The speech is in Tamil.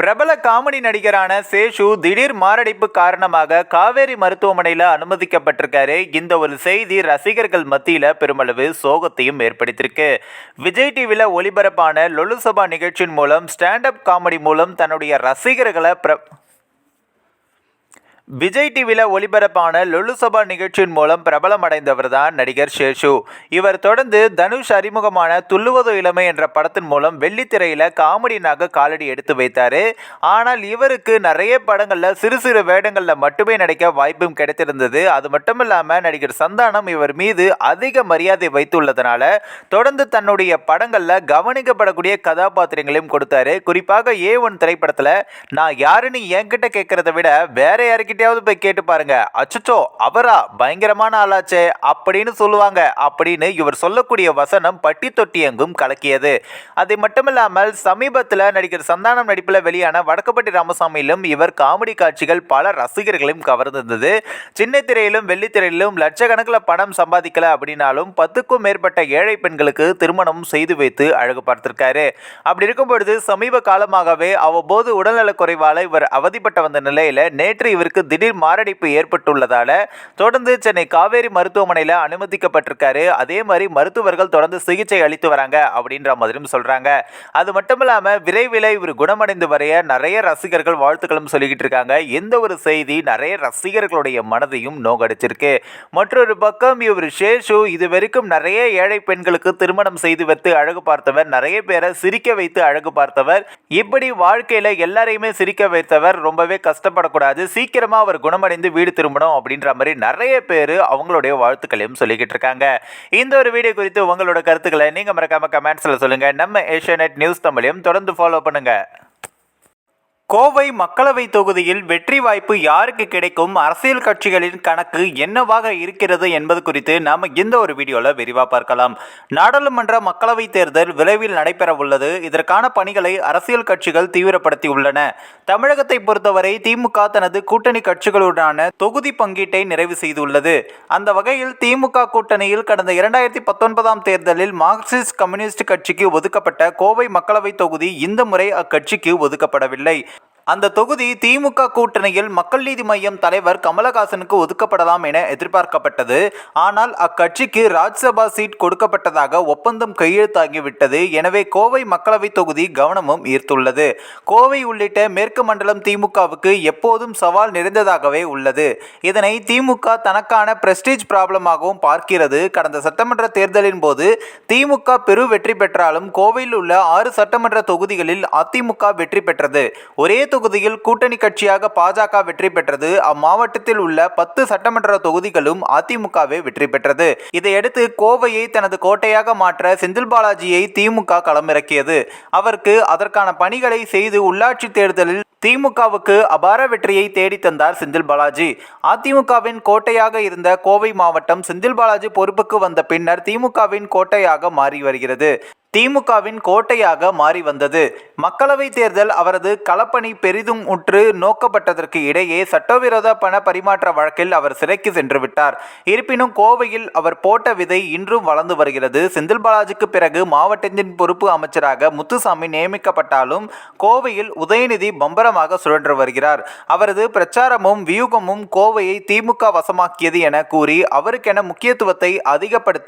பிரபல காமெடி நடிகரான சேஷு திடீர் மாரடைப்பு காரணமாக காவேரி மருத்துவமனையில் அனுமதிக்கப்பட்டிருக்காரு. இந்த ஒரு செய்தி ரசிகர்கள் மத்தியில் பெருமளவு சோகத்தையும் ஏற்படுத்தியிருக்கு. விஜய் டிவியில் ஒளிபரப்பான லொலுசபா நிகழ்ச்சியின் மூலம் ஸ்டாண்டப் காமெடி மூலம் தன்னுடைய ரசிகர்களை பிர விஜய் டிவியில் ஒளிபரப்பான லொலுசபா நிகழ்ச்சியின் மூலம் பிரபலமடைந்தவர் தான் நடிகர் ஷேஷு இவர் தொடர்ந்து தனுஷ் அறிமுகமான துள்ளுவதோ இளமை என்ற படத்தின் மூலம் வெள்ளித்திரையில் காமெடியனாக காலடி எடுத்து வைத்தார். ஆனால் இவருக்கு நிறைய படங்களில் சிறு சிறு வேடங்களில் மட்டுமே நடிக்க வாய்ப்பும் கிடைத்திருந்தது. அது மட்டும் இல்லாமல் நடிகர் சந்தானம் இவர் மீது அதிக மரியாதை வைத்துள்ளதனால தொடர்ந்து தன்னுடைய படங்களில் கவனிக்கப்படக்கூடிய கதாபாத்திரங்களையும் கொடுத்தாரு. குறிப்பாக ஏ ஒன் திரைப்படத்தில் நான் யாருன்னு என்கிட்ட கேட்கறத விட வேற யாருக்கிட்டையாவது போய் கேட்டு பாருங்க. அச்சச்சோ அவரா? பயங்கரமான ஆளாச்சே அப்படின்னு சொல்லுவாங்க. அப்படின்னு இவர் சொல்லக்கூடிய வசனம் பட்டி தொட்டி எங்கும் கலக்கியது. அது மட்டுமில்லாமல் சமீபத்தில் நடிகர் சந்தானம் நடிப்பில் வெளியான வடக்கப்பட்டி ராமசாமியிலும் இவர் காமெடி காட்சிகள் பல ரசிகர்களையும் கவர்ந்திருந்தது. சின்ன திரையிலும் வெள்ளித்திரையிலும் லட்சக்கணக்கில் பணம் சம்பாதிக்கல அப்படின்னாலும் பத்துக்கும் மேற்பட்ட ஏழை பெண்களுக்கு திருமணம் செய்து வைத்து அழகு பார்த்திருக்காரு. அப்படி இருக்கும் பொழுது சமீப காலமாகவே அவ்வப்போது உடல்நலக் குறைவால் இவர் அவதிப்பட்ட வந்த நிலையில் நேற்று இவருக்கு திடீர் மாரடைப்பு ஏற்பட்டுள்ளதால தொடர்ந்து சென்னை காவேரி மருத்துவமனையில் அனுமதிக்கப்பட்டிருக்காரு. அதே மாதிரி மருத்துவர்கள் தொடர்ந்து சிகிச்சை அளித்து வராங்க அப்படின்ற மாதிரியும் சொல்றாங்க. அது மட்டும் இல்லாமல் விரைவில் இவர் குணமடைந்து வரைய நிறைய ரசிகர்கள் வாழ்த்துக்களும் சொல்லிக்கிட்டு இருக்காங்க. எந்த ஒரு செய்தி நிறைய ரசிகர்களுடைய மனதையும் நோகடிச்சிருக்கு. மற்றொரு பக்கம் இவர் சேஷு இது வரைக்கும் நிறைய ஏழை பெண்களுக்கு திருமணம் செய்து வைத்து அழகு பார்த்தவர் நிறைய பேரை சிரிக்க வைத்து அழகு பார்த்தவர். இப்படி வாழ்க்கையில எல்லாரையுமே சிரிக்க வைத்தவர் ரொம்பவே கஷ்டப்படக்கூடாது. சீக்கிரமாக அவர் குணமடைந்து வீடு திரும்பணும் அப்படின்ற மாதிரி நிறைய பேர் அவங்களுடைய வாழ்த்துக்களையும் சொல்லிக்கிட்டு இருக்காங்க. இந்த ஒரு வீடியோ குறித்து உங்களோட கருத்துக்களை நீங்கள் மறக்காமல் கமெண்ட்ஸில் சொல்லுங்கள் நம்ம ஏஷியாநெட் நியூஸ் தமிழையும் தொடர்ந்து ஃபாலோ பண்ணுங்க. கோவை மக்களவை தொகுதியில் வெற்றி வாய்ப்பு யாருக்கு கிடைக்கும்? அரசியல் கட்சிகளின் கணக்கு என்னவாக இருக்கிறது என்பது குறித்து நாம் இந்த ஒரு வீடியோவில் விரிவாக பார்க்கலாம். நாடாளுமன்ற மக்களவை தேர்தல் விரைவில் நடைபெற உள்ளது இதற்கான பணிகளை அரசியல் கட்சிகள் தீவிரப்படுத்தி உள்ளன தமிழகத்தை பொறுத்தவரை திமுக தனது கூட்டணி கட்சிகளுடனான தொகுதி பங்கீட்டை நிறைவு செய்துள்ளது. அந்த வகையில் திமுக கூட்டணியில் கடந்த இரண்டாயிரத்தி பத்தொன்பதாம் தேர்தலில் மார்க்சிஸ்ட் கம்யூனிஸ்ட் கட்சிக்கு ஒதுக்கப்பட்ட கோவை மக்களவை தொகுதி இந்த முறை அக்கட்சிக்கு ஒதுக்கப்படவில்லை. அந்த தொகுதி திமுக கூட்டணியில் மக்கள் நீதி மையம் தலைவர் கமலஹாசனுக்கு ஒதுக்கப்படலாம் என எதிர்பார்க்கப்பட்டது. ஆனால் அக்கட்சிக்கு ராஜ்சபா சீட் கொடுக்கப்பட்டதாக ஒப்பந்தம் கையெழுத்தாகிவிட்டது எனவே கோவை மக்களவை தொகுதி கவனமும் ஈர்த்துள்ளது. கோவை உள்ளிட்ட மேற்கு மண்டலம் திமுகவுக்கு எப்போதும் சவால் நிறைந்ததாகவே உள்ளது. இதனை திமுக தனக்கான பிரஸ்டீஜ் ப்ராப்ளமாகவும் பார்க்கிறது. கடந்த சட்டமன்ற தேர்தலின் போது திமுக பெரு வெற்றி பெற்றாலும் கோவையில் உள்ள ஆறு சட்டமன்ற தொகுதிகளில் அதிமுக வெற்றி பெற்றது. ஒரே தொகுதியில் கூட்டணி கட்சியாக பாஜக வெற்றி பெற்றது. அம்மாவட்டத்தில் உள்ள பத்து சட்டமன்ற தொகுதிகளும் அதிமுகவே வெற்றி பெற்றது. இதையடுத்து கோவையை தனது கோட்டையாக மாற்ற செந்தில் பாலாஜியை திமுக களமிறக்கியது. அவருக்கு அதற்கான பணிகளை செய்து உள்ளாட்சி தேர்தலில் திமுகவுக்கு அபார வெற்றியை தேடி தந்தார் செந்தில் பாலாஜி. அதிமுகவின் கோட்டையாக இருந்த கோவை மாவட்டம் செந்தில் பாலாஜி பொறுப்புக்கு வந்த பின்னர் திமுகவின் கோட்டையாக மாறி வருகிறது. திமுகவின் கோட்டையாக மாறி வந்தது. மக்களவை தேர்தல் அவரது களப்பணி பெரிதும் உற்று நோக்கப்பட்டதற்கு இடையே சட்டவிரோத பண பரிமாற்ற வழக்கில் அவர் சிறைக்கு சென்று விட்டார். இருப்பினும் கோவையில் அவர் போட்ட விதை இன்றும் வளர்ந்து வருகிறது. செந்தில் பாலாஜிக்கு பிறகு மாவட்டத்தின் பொறுப்பு அமைச்சராக முத்துசாமி நியமிக்கப்பட்டாலும் கோவையில் உதயநிதி பம்பரமாக சுழன்று வருகிறார். அவரது பிரச்சாரமும் வியூகமும் கோவையை திமுக வசமாக்கியது என கூறி அவருக்கென முக்கியத்துவத்தை அதிகப்படுத்த